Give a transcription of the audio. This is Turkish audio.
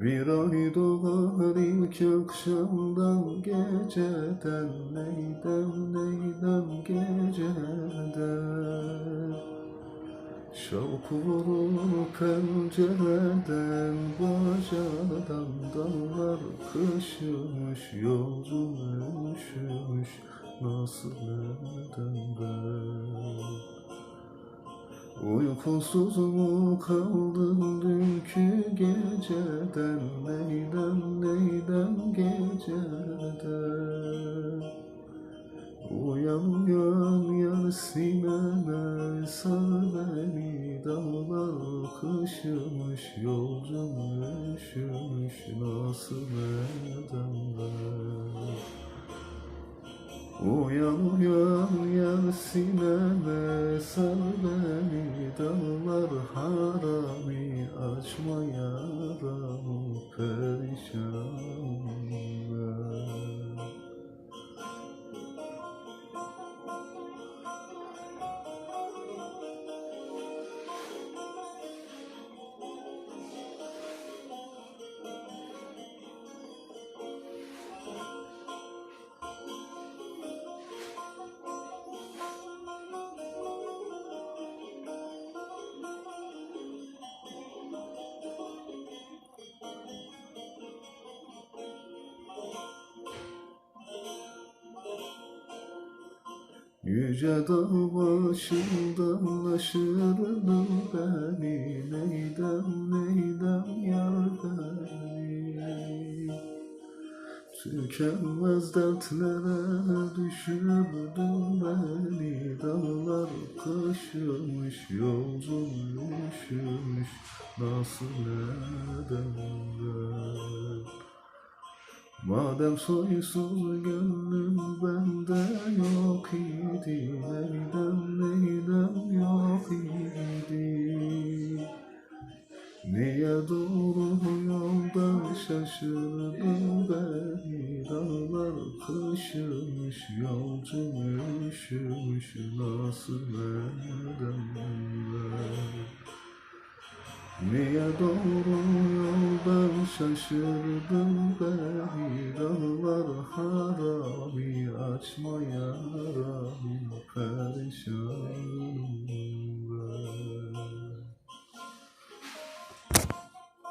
Bir ay doğar ilk akşamdan geceden Neydem neydem geceden? Şavk vurur pencereden Bacadan dallar kışmış Yolcum üşümüş Nasıl eden ben? Uykusuz mu kaldım dünkü geceden Neydem neydem geceden. Uyan uyan yar sineme sar beni Dağlar kışımış yolcum üşümüş Nasıl eden ben Uyan uyan sineme sar beni Dağlar harami açma yaramı Yüce dağ başında aşırdım beni. Neydem neydem yar beni? Tükenmez dertlere düşürdün beni. Dağlar kaşımış yolcum üşümüş. Nasıl edem ben Madem soysuz gönlüm bende yok idi Neydem neydem yok idi? Niye doğru yoldan şaşırdın beni? Dağlar kışımış yolcum üşümüş Nasıl edem ben? Niye doğru yoldan şaşırdın beni Dağlar harami açma yaramı perişanım